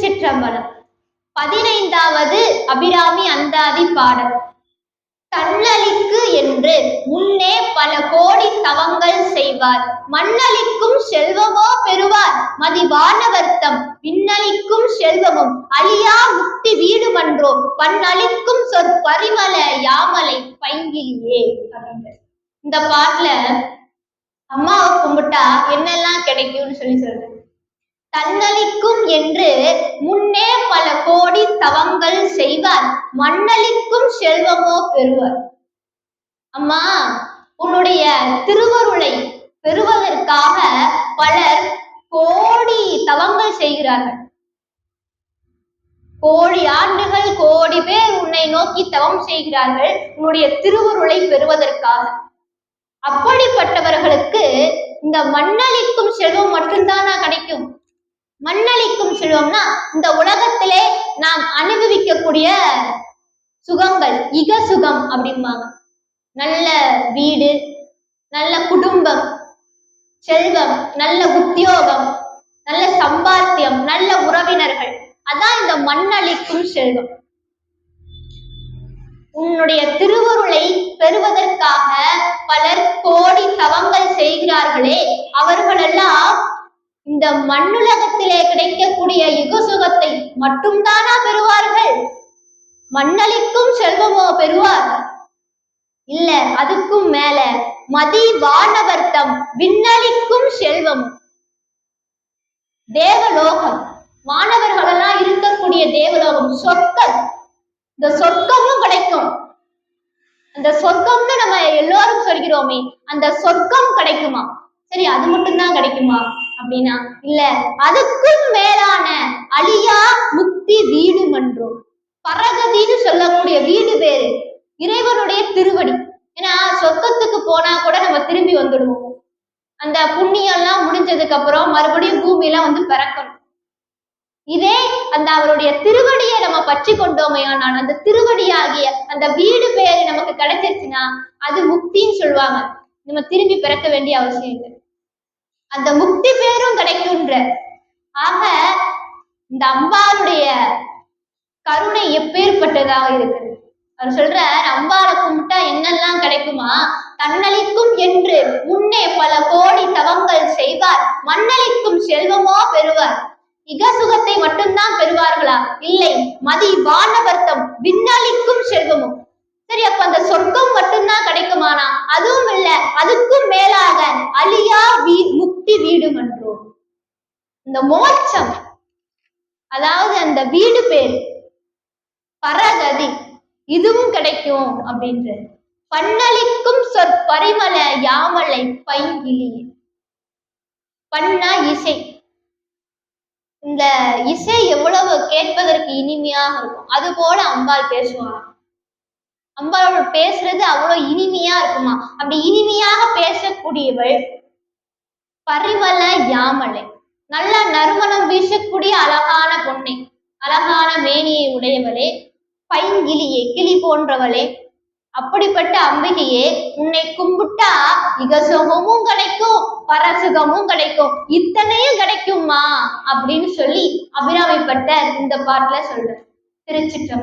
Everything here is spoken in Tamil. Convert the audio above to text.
திருச்சிற்றம்பலம். பதினைந்தாவது அபிராமி அந்தாதி பாடல். தன்னலிக்கு என்று முன்னே பல கோடி தவங்கள் செய்வார். மண்ணளிக்கும் செல்வமோ பெறுவார். மதிவானவர்த்தம் விண்ணளிக்கும் செல்வமும். அழியா முக்தி வீடு மன்றோ பண்ணளிக்கும் சொற்பரிமள யாமலை பைங்கிலியே அப்படின்ற இந்த பாட்டுல அம்மாவை கும்பிட்டா என்னெல்லாம் கிடைக்கும்னு சொல்லி சொல்றேன் தன்னளிக்கும் என்று முன்னே பல கோடி தவங்கள் செய்வார். மண்ணளிக்கும் செல்வமோ பெறுவர். அம்மா உன்னுடைய திருவருளை பெறுவதற்காக பலர் கோடி தவங்கள் செய்கிறார்கள். கோடி ஆண்டுகள் கோடி பேர் உன்னை நோக்கி தவம் செய்கிறார்கள் உன்னுடைய திருவருளை பெறுவதற்காக. அப்படிப்பட்டவர்களுக்கு இந்த மண்ணளிக்கும் செல்வம் மண்ணளிக்கும் செல்வம்னா இந்த உலகத்திலே நாம் அனுபவிக்கக்கூடிய சுகங்கள் இக சுகம் அப்படிம்பாங்க. நல்ல வீடு நல்ல குடும்பம் செல்வம் நல்ல உத்தியோகம் நல்ல சம்பாத்தியம் நல்ல உறவினர்கள். அதான் இந்த மண்ணளிக்கும் செல்வம். உன்னுடைய திருவருளை பெறுவதற்காக பலர் கோடி தவங்கள் செய்கிறார்களே அவர்களெல்லாம் இந்த மண்ணுலகத்திலே கிடைக்கக்கூடிய யுக சுகத்தை மட்டும்தானா பெறுவார்கள்? மண்ணளிக்கும் செல்வமோ பெறுவார்? இல்ல அதுக்கும் மேல மதி வானவர்த்தம் விண்ணளிக்கும் செல்வம். தேவலோகம். மாணவர்களெல்லாம் இருக்கக்கூடிய தேவலோகம் சொர்க்கம். இந்த சொர்க்கமும் கிடைக்கும். அந்த சொர்க்கம்னு நம்ம எல்லாரும் சொல்கிறோமே அந்த சொர்க்கம் கிடைக்குமா? சரி அது மட்டும்தான் கிடைக்குமா? அப்படின்னா இல்ல அதுக்கும் மேலான அழியா முக்தி வீடு மன்றம். பரகதின்னு சொல்லக்கூடிய வீடு பேரு இறைவனுடைய திருவடி. ஏன்னா சொர்க்கத்துக்கு போனா கூட நம்ம திரும்பி வந்துடுவோம். அந்த புண்ணியம் எல்லாம் முடிஞ்சதுக்கு அப்புறம் மறுபடியும் பூமியெல்லாம் வந்து பிறக்கணும். இதே அந்த அவருடைய திருவடியை நம்ம பற்றி கொண்டோமையானால் அந்த திருவடியாகிய அந்த வீடு பேரு நமக்கு கிடைச்சிருச்சுன்னா அது முக்தின்னு சொல்லுவாங்க. நம்ம திரும்பி பிறக்க வேண்டிய அவசியம் இல்லை. அந்த முக்தி பேரும் கிடைக்கும்ன்ற. ஆக இந்த அம்பாளுடைய கருணை எப்பேற்பட்டதாக இருக்குது அவர் சொல்ற அம்பாளை கும்பிட்டா என்னெல்லாம் கிடைக்குமா? தன்னளிக்கும் என்று முன்னே பல கோடி தவங்கள் செய்வார். மண்ணளிக்கும் செல்வமோ பெறுவார். இக சுகத்தை மட்டும்தான் பெறுவார்களா? இல்லை. மதி வானவர்த்தம் விண்ணளிக்கும் செல்வமும். சரி அப்ப அந்த சொர்க்கம் மட்டும்தான் கிடைக்குமானா? அதுவும் இல்ல. அதுக்கும் மேலாக அழியா வீ முக்தி வீடு என்றோம் இந்த மோட்சம் அதாவது அந்த வீடு பேர் பரகதி இதுவும் கிடைக்கும் அப்படின்ற பண்ணளிக்கும் சொற்பரிமல யாமலை பைங்கிலி பண்ணா இசை. இந்த இசை எவ்வளவு கேட்பதற்கு இனிமையாக இருக்கும். அது போல அம்பாள் பேசுவாங்க அம்பாளோட பேசுறது அவ்வளவு இனிமையா இருக்குமா? அப்படி இனிமையாக பேசக்கூடியவள் பரிமள யாமலை. நல்ல நறுமணம் வீசக்கூடிய அழகான பொண்ணை. அழகான மேனியை உடையவளே. பைங்கிளியே கிளி போன்றவளே. அப்படிப்பட்ட அம்பிகையே உன்னை கும்பிட்டா இகசுகமும் கிடைக்கும் பரசுகமும் கிடைக்கும். இத்தனையும் கிடைக்குமா அப்படின்னு சொல்லி அபிராமிப்பட்ட இந்த பாட்டுல சொல்ற திருச்சிற்றம்